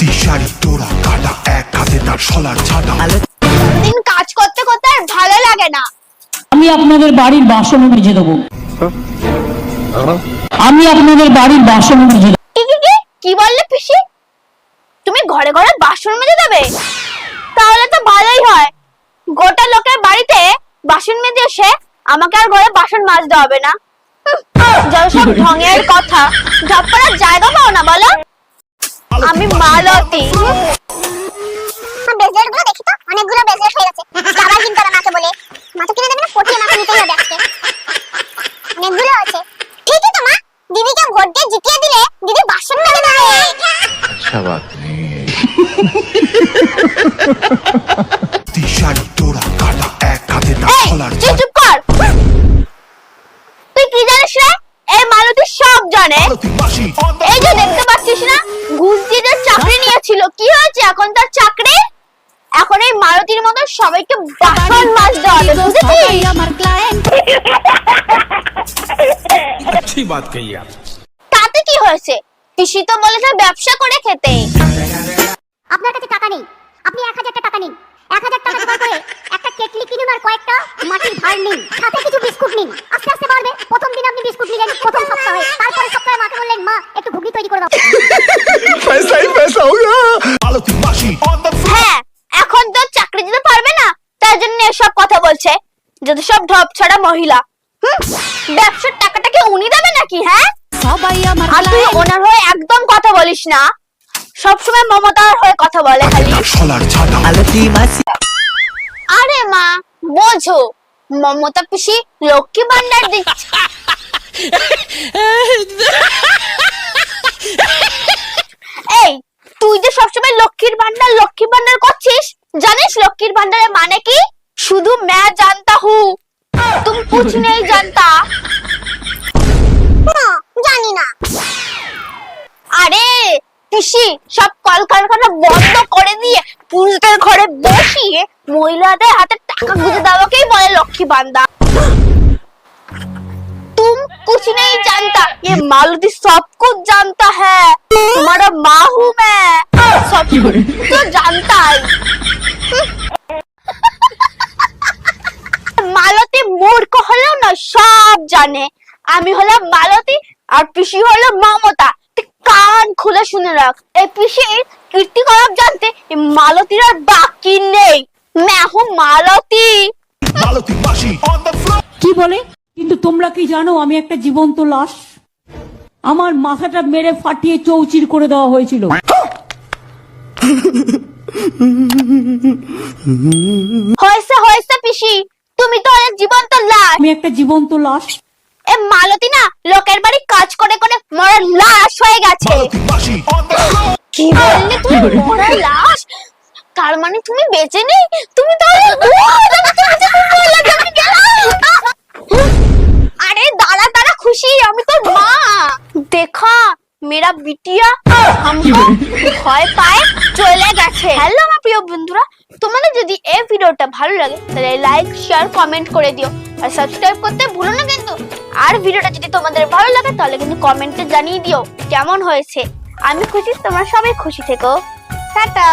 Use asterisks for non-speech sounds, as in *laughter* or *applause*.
দিশারি তোরা কাটা এক হাতে তার সলার ছাটা দিন কাজ করতে করতে আর ভালো লাগে না। আমি আপনাদের বাড়ির বাসন মেজে দেবো। আমি আপনাদের বাড়ির বাসন মেজে দেবো। কি কি কি? কি বললে পিসি? তুমি ঘরে ঘরে বাসন মেজে দেবে? তাহলে তো ভালোই হয়। গোটা লোকের বাড়িতে বাসন মেজে এসে আমাকে আর ঘরে বাসন মাজতে হবে না। যত সব ঢঙের কথা। ঢপ্পড়ার জায়গা পাও না বলো। আমি মালতী। ব্রেসলেটগুলো দেখি তো অনেকগুলো ব্রেসলেট হয়ে গেছে। আবার কিনতে হবে মাকে বলে মা তো কিনে দেবে না? পটিয়ে মাকে নিতেই হবে আজকে। অনেকগুলো আছে। ঠিকই তো মা। দিদিকে ভোট দিয়ে জিতিয়ে দিলে দিদি বাসন মেজে দেবে দিশারি তোরা কাটা এক হাতে এই, সলার তুই চুপ কর। তুই কি জানিস রে? এই মালতী সব জানে। এখন তার চাকরি এখন এই মারুতির মতো সবাইকে বাসন মাজতে হবে বুঝেছিস আমার ক্লায়েন্ট अच्छी बात कही आप তাতে কি হয়েছে পিসি তো বলেছে ব্যবসা করে খেতে আপনার কাছে টাকা নেই আপনি এক হাজার টাকা নিন এক হাজার টাকা জোগাড় করে একটা কেটলি কিনুন আর কয়েকটা মাটির ভার নিন সাথে কিছু বিস্কুট নিন আস্তে আস্তে বাড়বে প্রথম দিন আপনি বিস্কুট নিলেন এখন তো চাকরি দিতে পারবে না তার জন্য এসব কথা বলছে। যদি সব ঢপ ছড়া মহিলা। ব্যবসার টাকাটা কি উনি দেবে নাকি হ্যাঁ? সবাই আমার আর তুই ওনার হয়ে একদম কথা বলিস না। সবসময় মমতার হয়ে কথা বলে খালি। আরে মা বোঝো মমতা পিসি লক্ষ্মী ভান্ডার দিচ্ছে। *laughs* তুই যে সবসময় লক্ষ্মীর ভান্ডার লক্ষ্মীর ভান্ডার করছিস জানিস লক্ষ্মীর ভান্ডারের মানে কি শুধু मैं जानता हूँ तुम कुछ नहीं जानता না জানি না আরে পিসি সব কলকারখানা বন্ধ করে দিয়ে পুরুষদের ঘরে বসিয়ে মহিলাদের হাতে টাকা গুঁজে দেওয়াকেই বলে লক্ষ্মী বান্দা तुम कुछ नहीं जानता ये मालती सब कुछ जानता है तुम्हारा माँ हूँ मैं মালতী মূর্খ হলেও না সব জানে। আমি হলাম মালতী আর পিসি হলো মমতা। কান খুলে শুনে রাখ। এই পিসির করব জানতে মালতীর আর বাকি নেই। মেহু মালতী। কি বলে? কিন্তু তোমরা কি জানো আমি একটা জীবন্ত লাশ? আমার মাথাটা মেরে ফাটিয়ে চৌচির করে দেওয়া হয়েছিল। হয়েছে হয়েছে পিসি। তুমি তো অনেক জীবন্ত লাশ। আমি একটা জীবন্ত লাশ। এ মালতী না লোকের বাড়ি কাজ করে করে মরার লাশ হয়ে গেছে। কি বললে তুমি মরার লাশ? তার মানে তুমি বেঁচে নেই? তুমি তো আরে দাদা দাদা খুশি আমি তোর মা। দেখা মেরা বিটিয়া হামকো ভয় পায়। চলে গেছে। হ্যালো আমার প্রিয় বন্ধুরা, তোমাদের যদি এই ভিডিওটা ভালো লাগে, তাহলে লাইক শেয়ার কমেন্ট করে দিও। আর সাবস্ক্রাইব করতে ভুলো না কিন্তু। আর ভিডিওটা যদি তোমাদের ভালো লাগে, তাহলে কিন্তু কমেন্টে জানিয়ে দিও, কেমন হয়েছে। আমি খুশি, তোমরা সবাই খুশি থেকো। টাটা!